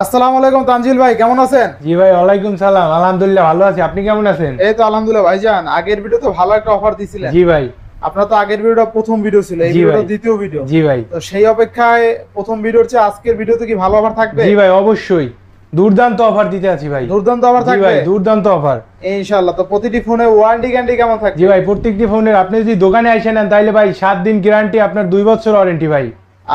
আসসালামু আলাইকুম তানজিল ভাই কেমন আছেন? জি ভাই ওয়ালাইকুম সালাম। আলহামদুলিল্লাহ ভালো আছি। আপনি কেমন আছেন? এই তো আলহামদুলিল্লাহ ভাইজান আগের ভিডিও তো ভালো একটা অফার দিছিলেন। জি ভাই। আপনার তো আগের ভিডিওটা প্রথম ভিডিও ছিল এই ভিডিওটা দ্বিতীয় ভিডিও জি ভাই। তো সেই অপেক্ষায় প্রথম ভিডিওর চেয়ে আজকের ভিডিওতে কি ভালো অফার থাকবে? জি ভাই অবশ্যই। দুর্দান্ত অফার দিতে আছি ভাই। দুর্দান্ত অফার থাকবে ভাই দুর্দান্ত অফার ইনশাআল্লাহ তো প্রতিটি ফোনে ওয়ারেন্টি গ্যারান্টি কেমন থাকবে? জি ভাই প্রত্যেকটি ফোনের আপনি যদি দোকানে নেন তাহলে ভাই সাত দিন গ্যারান্টি আপনার দুই বছর ওয়ারেন্টি ভাই।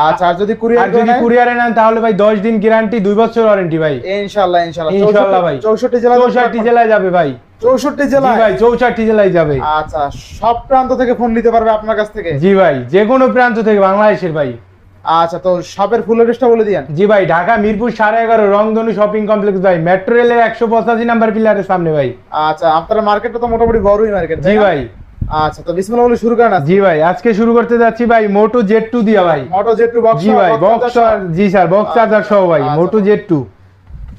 আচ্ছা আর যদি কুরিয়ার যদি কুরিয়ারে নেন তাহলে ভাই দশ দিন গ্যারান্টি দুই বছর ওয়ারেন্টি ভাই। ইনশাআল্লাহ ইনশাআল্লাহ ইনশাআল্লাহ ভাই। চৌষট্টি জেলা চৌষট্টি জেলায় যাবে ভাই। চৌষট্টি জি জেলায়? ভাই চৌষট্টি জেলায় যাবে। আচ্ছা সব প্রান্ত থেকে ফোন নিতে পারবে আপনার কাছ থেকে? জি ভাই যে কোনো প্রান্ত থেকে বাংলাদেশের ভাই। আচ্ছা তো শপের ফুল অ্যাড্রেসটা বলে দিয়েন। জি ভাই ঢাকা মিরপুর সাড়ে এগারো রংধনু শপিং কমপ্লেক্স ভাই। মেট্রো রেলের একশো পঁচাশি নাম্বার পিলারের সামনে ভাই। আচ্ছা আপনার মার্কেটটা তো মোটামুটি বড়ই মার্কেট জি ভাই। আচ্ছা তো বিসমিল্লাহ বলে শুরু করেন জি ভাই আজকে শুরু করতে যাচ্ছি ভাই মোটো জেড টু দিয়া ভাই। মোটো জেড টু বক্স জি ভাই বক্স জি স্যার বক্স চার্জার সহ ভাই। মোটো জেড টু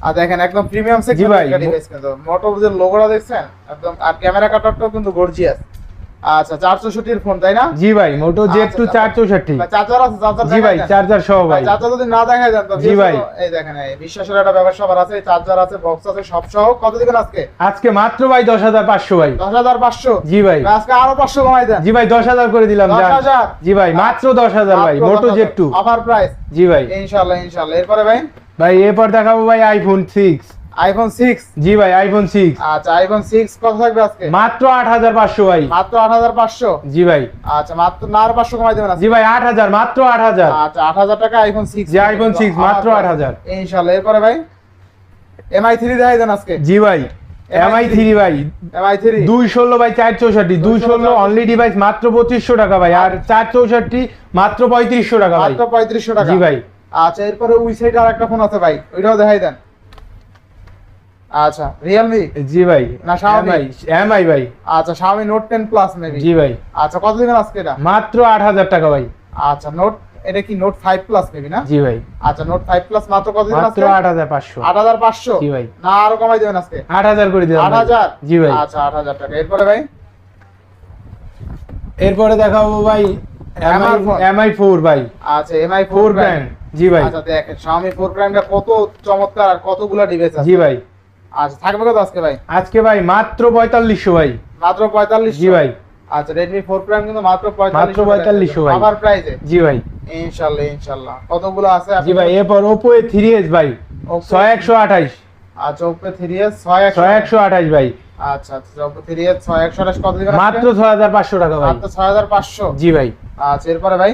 আর দেখেন একদম প্রিমিয়াম ভাই। ডিভাইস কিন্তু মোটো যে লোগোটা দেখছেন? একদম আর ক্যামেরা কাটারটাও কিন্তু গর্জিয়াস আচ্ছা 464 এর ফোন তাই না? জি ভাই মোটো জেড টু আচ্ছা, চার চৌষট্টি চার্জার আছে চার্জার জি ভাই চার্জার সহ ভাই চার্জার যদি না জি ভাই। এই দেখেন এই বিশ্বাসের একটা ব্যাপার সবার আছে চার্জার আছে বক্স আছে সব সহ। কত দিবেন আজকে? আজকে মাত্র ভাই দশ হাজার পাঁচশো ভাই। 10500 জি ভাই। আজকে আরও 500 কমাই দেন। জি ভাই দশ হাজার করে দিলাম 10,000 জি ভাই মাত্র দশ হাজার ভাই Moto Z two. Offer price জি ভাই। ইনশাআল্লাহ ইনশাআল্লাহ এরপরে ভাই? ভাই এরপর দেখাবো ভাই আইফোন সিক্স আইফোন 6 জি ভাই আইফোন সিক্স আচ্ছা আইফোন 6 কত থাকবে আজকে? মাত্র আট হাজার পাঁচশো ভাই। মাত্র 8500 জি ভাই। আচ্ছা মাত্র না আর 500 কমাই দেবেন জি ভাই আট হাজার মাত্র আট হাজার। আচ্ছা 8000 টাকা আইফোন 6 জি, iPhone 6 মাত্র 8,000 ইনশাআল্লাহ এরপরে ভাই এমআই 3 দেখাই দেন আজকে। জি ভাই এমআই থ্রি ভাই। এমআই 3 দুই ষোলো বাই চার চৌষট্টি দুই ষোলো অনলি ডিভাইস মাত্র পঁচিশশো টাকা ভাই আর চার চৌষট্টি মাত্র পঁয়ত্রিশশো টাকা মাত্র 3500 টাকা। জি ভাই। আচ্ছা এরপরে ওই সাইডে আরেকটা ফোন আছে ভাই ওইটাও দেখাই দেন। আচ্ছা রিয়েলমি জি ভাই। না, Xiaomi? এমআই এমআই ভাই। আচ্ছা Xiaomi Note 10 Plus মেবি জি ভাই। আচ্ছা কত দিবেন আজকে এটা? মাত্র আট হাজার টাকা ভাই। আচ্ছা নোট এটা কি নোট 5 প্লাস মেবি না? জি ভাই। আচ্ছা নোট 5 প্লাস মাত্র কত দিবেন আজকে? হাজার পাঁচশো। 8500 জি ভাই। না আরও কমাই দিবেন আজকে? আট হাজার করে দিলাম ভাই। 8000 জি ভাই। আচ্ছা 8000 টাকা। এরপরে ভাই? এরপরে দেখাবো ভাই। এমআই ফোর ভাই। আচ্ছা এমআই ফোর ব্র্যান্ড জি ভাই। আচ্ছা দেখেন Xiaomi 4 প্রাইমটা কত চমৎকার আর কতগুলা ডিভাইস আছে। জি ভাই। আচ্ছা থাকবে কত আজকে ভাই? আজকে ভাই মাত্র পঁয়তাল্লিশশো ভাই। মাত্র 45 জি ভাই। আচ্ছা Redmi 4 প্রাইম কিন্তু মাত্র মাত্র 45 ভাই। আবার প্রাইসে জি ভাই। ইনশাআল্লাহ ইনশাআল্লাহ কতগুলো আছে জি ভাই এরপর ওপো এ থ্রি এস ভাই। ছয় একশো আঠাইশ আচ্ছা Oppo 3s 6100 ছয় একশো আঠাইশ ভাই। আচ্ছা আচ্ছা Oppo 3s 6128 কত দিবেন আজকে? মাত্র ছয় হাজার পাঁচশো টাকা ভাই। মাত্র 6500 জি ভাই। আচ্ছা এরপরে ভাই?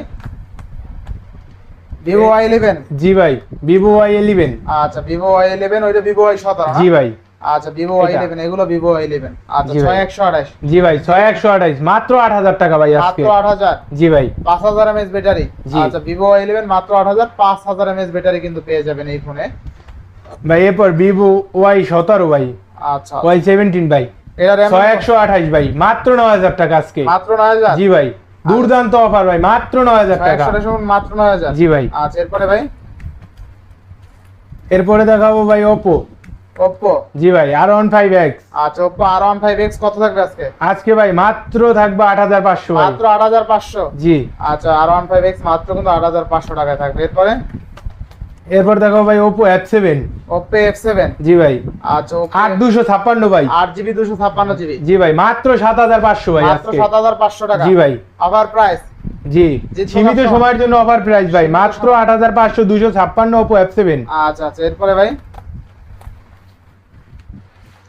Vivo Y11 জি ভাই ভিভো ওয়াই ইলেভেন আচ্ছা Vivo Y11 ওইটা Vivo Y17 না? জি ভাই। আচ্ছা Vivo এটা। Y11 এগুলো Vivo Y11 আচ্ছা জি ভাই। 6128 জি ভাই ছয় একশো আঠাইশ মাত্র আট হাজার টাকা ভাই আজকে। মাত্র 8000 জি ভাই। 5000 mAh ব্যাটারি। জি। আচ্ছা Vivo Y11 মাত্র 8000 5000 mAh ব্যাটারি কিন্তু পেয়ে যাবেন এই ফোনে। ভাই এরপর ভিভো ওয়াই সতেরো ভাই। আচ্ছা। ওয়াই সেভেন্টিন ভাই। ছয় একশো আঠাইশ ভাই মাত্র নয় হাজার টাকা আজকে। মাত্র 9000 জি ভাই। দুর্দান্ত অফার ভাই মাত্র নয় হাজার টাকা। 6128 মাত্র 9000 জি ভাই। আচ্ছা এরপরে ভাই? এরপরে দেখাবো ভাই Oppo জি ভাই আচ্ছা Oppo R15X কত থাকবে আজকে? আজকে ভাই মাত্র থাকবে আট হাজার পাঁচশো ভাই। মাত্র 8500 জি। আচ্ছা R15X মাত্র কিন্তু 8500 টাকায় থাকবে। এরপরে? এরপর দেখো ভাই Oppo F seven Oppo F7 জি ভাই। আচ্ছা আট দুশো ছাপ্পান্ন ভাই। 8GB 256GB জি ভাই মাত্র সাত হাজার পাঁচশো ভাই মাত্র আজকে। 7500 টাকা। জি ভাই। আবার প্রাইস জি জি, সীমিত সময়ের জন্য অফার প্রাইস ভাই। মাত্র আট হাজার পাঁচশো দুশো ছাপ্পান্ন ওপো এফ সেভেন আচ্ছা আচ্ছা এরপরে ভাই?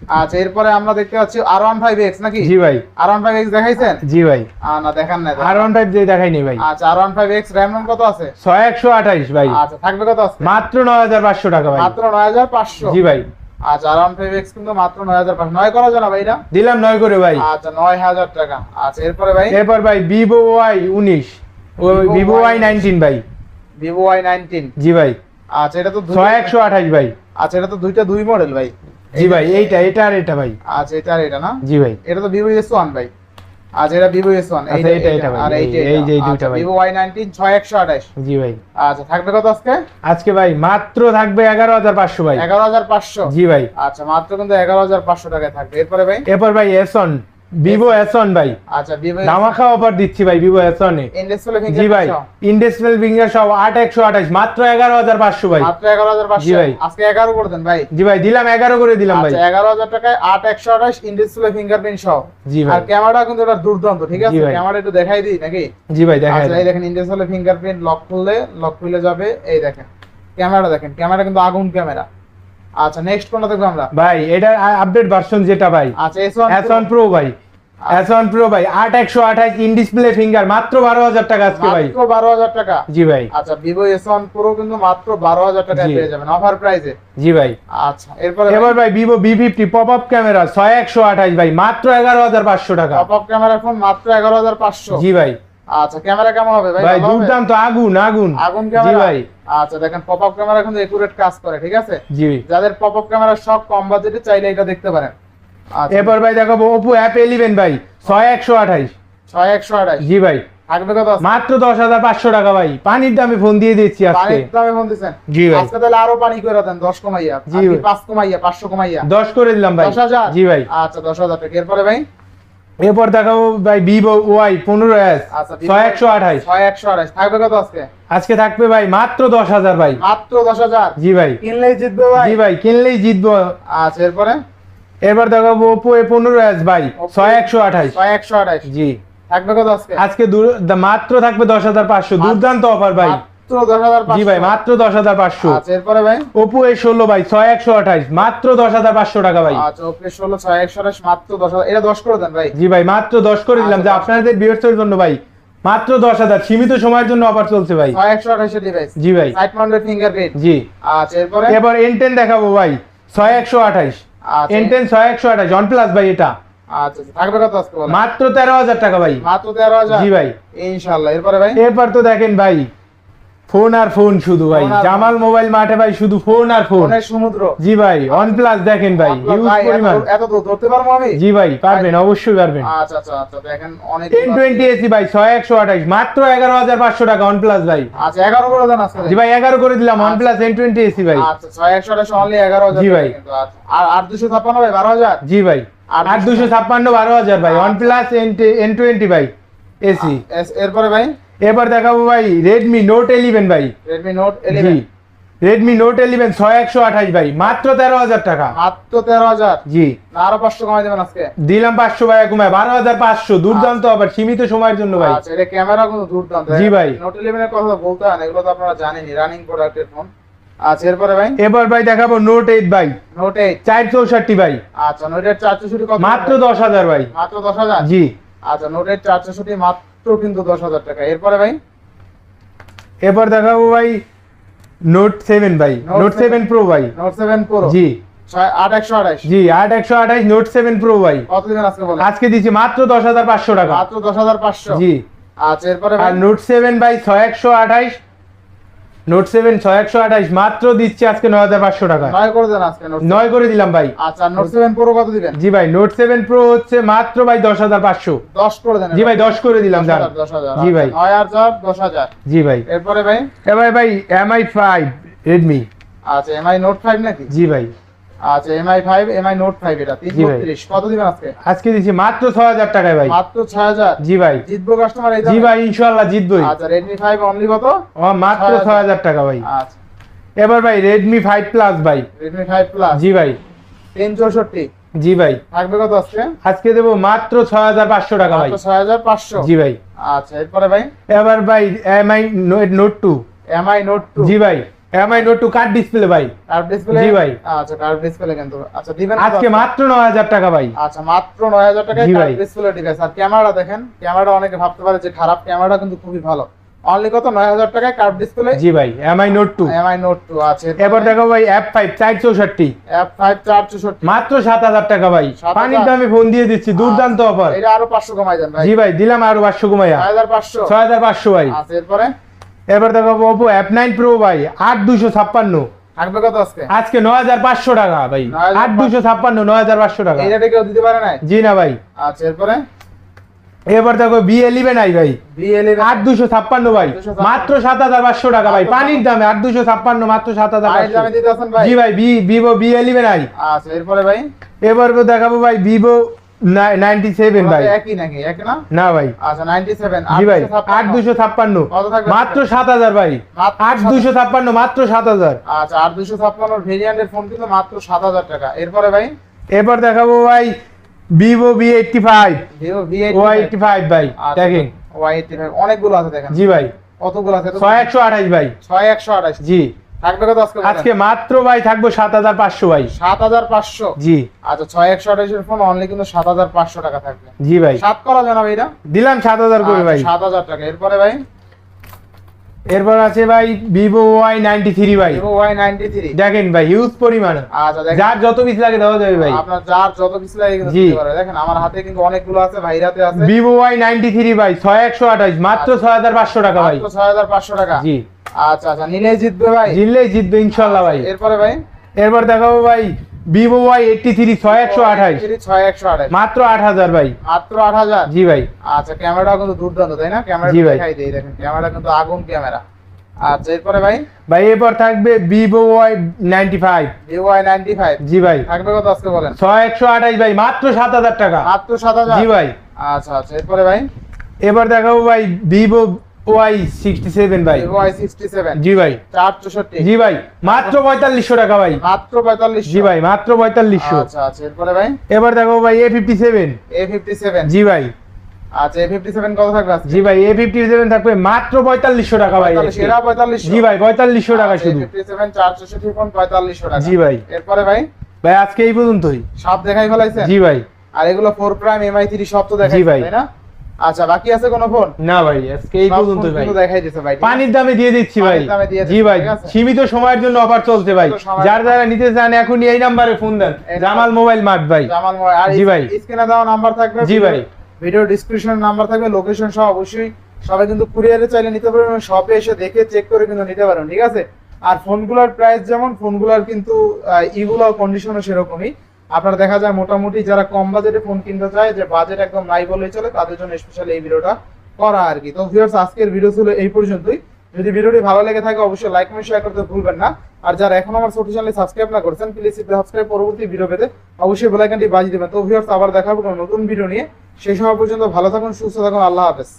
আচ্ছা এরপরে আমরা দেখতে পাচ্ছি R15X নাকি? জি ভাই। R15X দেখাইছেন? জি ভাই। না দেখান না আর ওয়ান ফাইভ দিয়ে দেখাইনি ভাই। আচ্ছা R15X RAM ROM কত আছে? ছয় একশো আঠাইশ ভাই। আচ্ছা থাকবে কত আছে? মাত্র নয় হাজার পাঁচশো টাকা ভাই। মাত্র 9500 জি ভাই। আচ্ছা R15X কিন্তু মাত্র 9500 নয় করা যায় না ভাই এটা? দিলাম নয় করে ভাই। আচ্ছা 9000 টাকা। আচ্ছা এরপরে ভাই? এরপর ভাই ভিভো ওয়াই উনিশ। ভিভো ওয়াই নাইনটিন ভাই। Vivo Y19 জি ভাই। আচ্ছা এটা তো ছয় একশো আঠাইশ ভাই। আচ্ছা এটা তো দুইটা দুই মডেল ভাই। জি ভাই এইটা এটা আর এটা ভাই। আচ্ছা এটা আর এটা না? জি ভাই। এটা তো Vivo S1 ভাই। আচ্ছা এটা Vivo S1 আচ্ছা, এটা, এটা ভাই, আর এই- যে এই যে এই দুইটা ভাই। Vivo Y19 6128 জি ভাই। আচ্ছা থাকবে কত আজকে? আজকে ভাই মাত্র থাকবে এগারো হাজার পাঁচশো ভাই। 11500 জি ভাই। আচ্ছা মাত্র কিন্তু 11500 টাকায় থাকবে। এরপরে ভাই? এরপর ভাই এসন ভিভো এস ওয়ান ভাই। আচ্ছা ভিভো ধামাকা অফার দিচ্ছি ভাই ভিভো এস ওয়ানে ইনডিসপ্লে জি ভাই ইন্ডাস্ট্রিয়াল ফিঙ্গার সব আট একশো আঠাশ মাত্র এগারো হাজার পাঁচশো ভাই। মাত্র এগারো হাজার জি ভাই। আজকে এগারো করে দেন ভাই। জি ভাই দিলাম এগারো করে দিলাম ভাই। আচ্ছা এগারো হাজার টাকায় আট একশো আঠাশ ইনডিসপ্লে ফিঙ্গারপ্রিন্ট সহ। জি ভাই। আর ক্যামেরা কিন্তু এটা দুর্দান্ত ঠিক আছে। ক্যামেরা একটু দেখাই দিই নাকি? জি ভাই দেখা আচ্ছা এই দেখেন ইনডিসপ্লে ফিঙ্গারপ্রিন্ট লক খুললে লক খুলে যাবে এই দেখেন। ক্যামেরা দেখেন ক্যামেরা কিন্তু আগুন ক্যামেরা আচ্ছা নেক্সট কোনটা দেখব আমরা? ভাই এটা আপডেট ভার্সন যেটা ভাই। আচ্ছা S one S one pro ভাই। এস ওয়ান প্রো ভাই। আট একশো আঠাশ ইন ডিসপ্লে ফিঙ্গার মাত্র বারো হাজার টাকা আজকে ভাই। মাত্র বারো হাজার টাকা? জি ভাই। আচ্ছা এস ওয়ান প্রো কিন্তু মাত্র বারো হাজার টাকায় পেয়ে যাবেন অফার প্রাইসে জি ভাই। আচ্ছা এরপরে এবার ভাই Vivo B fifty pop up camera ছয় একশো আঠাশ ভাই মাত্র এগারো হাজার পাঁচশো টাকা। টপ আপ ক্যামেরা ফোন মাত্র এগারো হাজার পাঁচশো। জি ভাই। আচ্ছা ক্যামেরা কেমন হবে? ভাই ভাই দুর্দান্ত আগুন আগুন। আগুন জি ক্যামেরা ভাই। আচ্ছা দেখেন পপ আপ ক্যামেরা কিন্তু একুরেট কাজ করে ঠিক আছে? জি যাদের পপ আপ ক্যামেরা সব কম বাজেটে চাইলে এটা দেখতে পারেন। আচ্ছা। এরপর ভাই দেখাবো ওপো অ্যাপ ভাই। ছয় একশো আঠাশ। ছয় একশো আঠাশ? জি ভাই। থাকবে কত মাত্র দশ হাজার পাঁচশো টাকা ভাই। পানির দামে ফোন দিয়ে দিচ্ছি আজকে। পানির দামে ফোন দিচ্ছেন? জি ভাই। আজকে তাহলে আরও পানি করে দেন দশ কমাইয়া। জি আপনি। পাঁচ কমাইয়া পাঁচশো কমাইয়া। দশ করে দিলাম ভাই। দশ হাজার? জি ভাই। আচ্ছা দশ হাজার টাকা। এরপরে ভাই? এরপর দেখাবো ভাই ভিভো ওয়াই পনেরো এস আচ্ছা ছয় একশো আঠাশ। ছয় একশো আঠাশ। থাকবে কত আজকে? আজকে থাকবে ভাই মাত্র দশ হাজার ভাই। মাত্র দশ হাজার? জি ভাই। কিনলেই জিতবো ভাই। জি ভাই কিনলেই জিতবো। আচ্ছা এরপরে? এবার দেখাবো ওপো এ পনেরো এস ভাই ছয় একশো আঠাশ। ছয় একশো আঠাইশ জি। থাকবে কত আজকে? আজকে মাত্র থাকবে দশ হাজার পাঁচশো। দুর্দান্ত অফার ভাই। মাত্র দশ হাজার জি ভাই মাত্র দশ হাজার পাঁচশো। আচ্ছা এরপরে ভাই? মাত্র টাকা আচ্ছা মাত্র এটা করে দেন ভাই? জি ভাই মাত্র দশ করে দিলাম। আচ্ছা, যে আপনাদের জন্য ভাই। মাত্র দশ হাজার। সীমিত সময়ের জন্য অফার চলছে ভাই। ডিভাইস জি ভাই। সাইড মাউন্টেড ফিঙ্গারপ্রিন্ট জি। আচ্ছা এরপরে? এবার এন টেন দেখাবো ভাই। আচ্ছা। প্লাস ভাই এটা। আচ্ছা থাকবে কত আজকে মাত্র তেরো হাজার টাকা ভাই। মাত্র তেরো হাজার। জি ভাই। ইনশাল্লাহ এরপরে ভাই? এরপর তো দেখেন ভাই ফোন আর ফোন শুধু ভাই। জামাল মোবাইল মাঠে ভাই শুধু ফোন আর ফোন। সমুদ্র। জি ভাই ওয়ান প্লাস দেখেন ভাই হিউজ পরিমাণ। এত দূর ধরতে পারব আমি? জি ভাই পারবেন অবশ্যই পারবেন। আচ্ছা আচ্ছা আচ্ছা দেখেন অনেক টেন টোয়েন্টি এসি ভাই ছয় একশো আঠাশ মাত্র এগারো হাজার পাঁচশো টাকা ওয়ান প্লাস ভাই। আচ্ছা এগারো করে দেন আজকে। জি ভাই এগারো করে দিলাম one plus N twenty AC ভাই। আচ্ছা ছয় একশো আঠাশ অনলি এগারো হাজার জি ভাই। আচ্ছা। আর আট দুশো ছাপ্পান্ন ভাই বারো হাজার? জি ভাই আর আর দুশো ছাপ্পান্ন বারো হাজার ভাই ওয়ান প্লাস এন টোয়েন্টি ভাই এসি এরপরে ভাই? এবার দেখাবো ভাই রেডমি নোট ইলেভেন ভাই। রেডমি নোট জি। ইলেভেন রেডমি নোট ইলেভেন ছয় একশো আঠাশ ভাই মাত্র তেরো হাজার টাকা। মাত্র তেরো হাজার? জি। আরও পাঁচশো কমাই দেবেন আজকে? দিলাম পাঁচশো ভাই কমায় বারো হাজার পাঁচশো দুর্দান্ত আবার সীমিত সময়ের জন্য ভাই। আচ্ছা এটা ক্যামেরা কিন্তু দুর্দান্ত। জি ভাই। নোট ইলেভেন এর কথা বলতে হয় এগুলো তো আপনারা জানেনই রানিং প্রোডাক্টের ফোন আচ্ছা এরপরে ভাই? এবার ভাই দেখাবো নোট এইট ভাই। নোট এইট চার চৌষট্টি ভাই। আচ্ছা নোট এইট চার চৌষট্টি কত? মাত্র? দশ হাজার ভাই। মাত্র দশ হাজার? জি। আচ্ছা নোট এইট চার চৌষট্টি মাত্র কিন্তু দশ হাজার টাকা। এরপরে ভাই? এরপর দেখাবো ভাই নোট সেভেন ভাই। নোট সেভেন প্রো ভাই। নোট সেভেন প্রো জি। আট একশো আঠাশ। জি আট একশো আঠাশ নোট সেভেন প্রো ভাই। আজকে দিচ্ছি মাত্র দশ হাজার পাঁচশো টাকা। মাত্র দশ হাজার পাঁচশো। জি। আচ্ছা এরপরে ভাই? আর নোট সেভেন বাই ছয় একশো আঠাশ নোট সেভেন ছয় একশো আঠাইশ মাত্র দিচ্ছি আজকে নয় হাজার পাঁচশো টাকা। নয় করে দেন আজকে নয় করে দিলাম ভাই। আচ্ছা নোট সেভেন প্রো কত দিবেন? জি ভাই নোট সেভেন প্রো হচ্ছে মাত্র ভাই দশ হাজার পাঁচশো। দশ করে দেন জি ভাই দশ করে দিলাম দশ হাজার, জি ভাই। আচ্ছা, নয় হাজার দশ হাজার। জি ভাই। এরপরে ভাই? এবার ভাই এমআই ফাইভ রেডমি আচ্ছা এমআই নোট ফাইভ নাকি? জি ভাই। আচ্ছা MI five MI note five এটা তিন জি ভাই। বত্রিশ। কত দিবেন আজকে? আজকে মাত্র টাকায় ভাই। মাত্র ছয় হাজার জি ভাই। জিতবো কাস্টমার এই জি ভাই ইনশাল্লাহ জিতবই। আচ্ছা রেডমি ফাইভ অনলি কত? ও মাত্র 6,000 টাকা ভাই। আচ্ছা। এবার ভাই রেডমি ফাইভ প্লাস ভাই। রেডমি ফাইভ প্লাস জি ভাই। তিন চৌষট্টি। জি ভাই। থাকবে কত আজকে? আজকে দেবো মাত্র ছয় হাজার পাঁচশো টাকা ভাই। মাত্র ছয় হাজার পাঁচশো। জি ভাই। আচ্ছা এরপরে ভাই? এবার ভাই MI note two MI note two জি ভাই। MI note two card display ভাই? কার্ভ ডিসপ্লে জি ভাই। আচ্ছা কার্ভ ডিসপ্লে কিন্তু আচ্ছা দিবেন আজকে মাত্র নয় হাজার টাকা ভাই। আচ্ছা মাত্র নয় হাজার টাকায় জি কার্ভ ভাই। ডিসপ্লে ডিভাইস আর ক্যামেরা দেখেন ক্যামেরা অনেকে ভাবতে পারে যে খারাপ ক্যামেরা কিন্তু খুবই ভালো। অনলি কত? নয় হাজার টাকায় কার্ভ ডিসপ্লে জি ভাই। MI note two MI note two আছে এবার দেখো ভাই অ্যাপ ফাইভ চার চৌষট্টি এফ ফাইভ চার চৌষট্টি মাত্র সাত হাজার টাকা ভাই। 7,000 পানির দামে ফোন দিয়ে দিচ্ছি দুর্দান্ত অফার এটা আরও পাঁচশো কমাই দেন ভাই। জি ভাই দিলাম আরও পাঁচশো কমাইয়া। ছয় হাজার পাঁচশো। ছয় হাজার পাঁচশো ভাই। আচ্ছা এরপরে? এবার দেখো ওপো অ্যাপ নাইন প্রো ভাই আট দুশো ছাপ্পান্ন। আজকে? নয় হাজার পাঁচশো টাকা ভাই আট দুশো ছাপ্পান্ন নয় হাজার পাঁচশো টাকা। দিতে পারে নাই? জি না ভাই। আচ্ছা এরপরে? এবার দেখো বি এলিভেন আই ভাই আট দুশো ছাপ্পান্ন ভাই মাত্র সাত হাজার পাঁচশো টাকা ভাই পানির দামে আট দুশো ছাপ্পান্ন মাত্র সাত হাজার জি ভাই B Vivo B eleven I. আচ্ছা এরপরে ভাই? এবার দেখাবো ভাই ভিভো নাইনটি সেভেন ভাই। একই নাকি? এক না? না ভাই। আচ্ছা নাইনটি সেভেন জি ভাই আট দুশো ছাপ্পান্ন। কত থাকবে? মাত্র সাত হাজার ভাই। মাত্র আট দুশো ছাপ্পান্ন মাত্র সাত হাজার। আচ্ছা আট দুশো ছাপ্পান্ন ভেরিয়েন্টের ফোন কিন্তু মাত্র সাত হাজার টাকা। এরপরে ভাই? এরপর দেখাবো ভাই ভিভো ভি এইটটি ফাইভ ভাই আচ্ছা। দেখেন। ওয়াই এইটটি ফাইভ অনেকগুলো আছে দেখেন। জি ভাই। কতগুলো আছে? ছয় একশো আঠাইশ ভাই। ছয় একশো আঠাশ। জি। থাকবে কত আজকে আজকে মাত্র ভাই থাকব সাত হাজার পাঁচশো ভাই। সাত হাজার পাঁচশো? জি। আচ্ছা ছয় একশো আঠাশের ফোন অনলি কিন্তু সাত হাজার পাঁচশো টাকা থাকবে। জি ভাই। সাত করা জানাবে এটা? দিলাম সাত হাজার করে ভাই। সাত হাজার টাকা। এরপরে ভাই? এরপর আছে ভাই ভিভো ওয়াই নাইনটি থ্রি ভাই। ভিভো ওয়াই নাইনটি থ্রি দেখেন ভাই হিউজ পরিমাণ। আচ্ছা যার যত পিস লাগে দেওয়া যাবে ভাই। আপনার যার যত কিছু লাগে জি। দেখেন আমার হাতে কিন্তু অনেকগুলো আছে ভাইরাতে আছে। ভিভো ওয়াই নাইনটি থ্রি ভাই ছয় একশো আঠাইশ মাত্র ছয় হাজার পাঁচশো টাকা ভাই। ছয় হাজার পাঁচশো টাকা। জি। আচ্ছা আচ্ছা নিলেই জিতবে ভাই। জিতলেই জিতবে ইনশাল্লাহ ভাই। এরপরে ভাই? এরপর দেখাবো ভাই ভিভো ওয়াই এইটটি থ্রি ছয় একশো আঠাইশ ছয় একশো আঠাশ। মাত্র আট হাজার ভাই। মাত্র আট হাজার? জি ভাই। আচ্ছা ক্যামেরা কিন্তু দুর্দান্ত তাই না? ক্যামেরা জি ভাই। দেখেন ক্যামেরা কিন্তু আগুন ক্যামেরা। আচ্ছা এরপরে ভাই? ভাই এরপর থাকবে Vivo Y ninety five Vivo Y ninety five জি ভাই। থাকবে কত আজকে বলেন? ছয় একশো আঠাইশ ভাই মাত্র সাত হাজার টাকা। মাত্র সাত হাজার? জি ভাই। আচ্ছা আচ্ছা এরপরে ভাই? এবার দেখাবো ভাই ভিভো ওয়াই সিক্সটি সেভেন ভাই। ওয়াই জি ভাই। জি ভাই মাত্র পঁয়তাল্লিশশো টাকা ভাই। মাত্র পঁয়তাল্লিশ জি ভাই মাত্র পঁয়তাল্লিশশো। আচ্ছা আচ্ছা এরপরে ভাই? এবার দেখাবো ভাই এ ফিফটি সেভেন জি ভাই। আচ্ছা কত থাকবে জি ভাই থাকবে মাত্র পঁয়তাল্লিশশো টাকা ভাই পঁয়তাল্লিশ জি ভাই পঁয়তাল্লিশশো টাকা শুধু। টাকা। জি ভাই। এরপরে ভাই? ভাই আজকে এই পর্যন্তই। সব দেখাই ফেলাইছেন? জি ভাই। আর এগুলো ফোর প্রাইম এমআই থ্রি সব তো দেখাই ভাই। তাই না? আচ্ছা বাকি আছে কোনো ফোন? না ভাই আজকে এই পর্যন্তই ভাই। দেখাই দিছে ভাই পানির দামে দিয়ে দিচ্ছি ভাই। জি ভাই সীমিত সময়ের জন্য অফার চলছে ভাই। যার যারা নিতে চান এখনই এই নাম্বারে ফোন দেন। জামাল মোবাইল মার্ট ভাই। জামাল মোবাইল। আর জি ভাই। স্ক্রিনে দেওয়া নাম্বার থাকবে জি ভাই। ভিডিও ডিসক্রিপশন নাম্বার থাকবে লোকেশন সহ অবশ্যই সবাই কিন্তু কুরিয়ারে চাইলে নিতে পারবেন শপে এসে দেখে চেক করে কিন্তু নিতে পারবেন ঠিক আছে? আর ফোনগুলোর প্রাইস যেমন ফোনগুলোর কিন্তু ইগুলো কন্ডিশনও সেরকমই। আপনার দেখা যায় মোটামুটি যারা কম বাজেটে ফোন কিনতে চায়, যে বাজেট একদম নাই বলেই চলে, তাদের জন্য স্পেশালি এই ভিডিওটা করা আর কি। তো ভিউয়ার্স আজকের ভিডিও ছিল এই পর্যন্তই। যদি ভিডিওটি ভালো লেগে থাকে, অবশ্যই লাইক কমেন্ট শেয়ার করতে ভুলবেন না। আর যারা এখন আমার ছোট চ্যানেলে সাবস্ক্রাইব না করেছেন প্লিজ সাবস্ক্রাইব পরবর্তী ভিডিও পেতে অবশ্যই বেল আইকনটি বাজিয়ে দেবেন। তো ভিউয়ার্স আবার দেখাবো কোনো নতুন ভিডিও নিয়ে। সেই সময় পর্যন্ত ভালো থাকুন, সুস্থ থাকুন, আল্লাহ হাফেজ।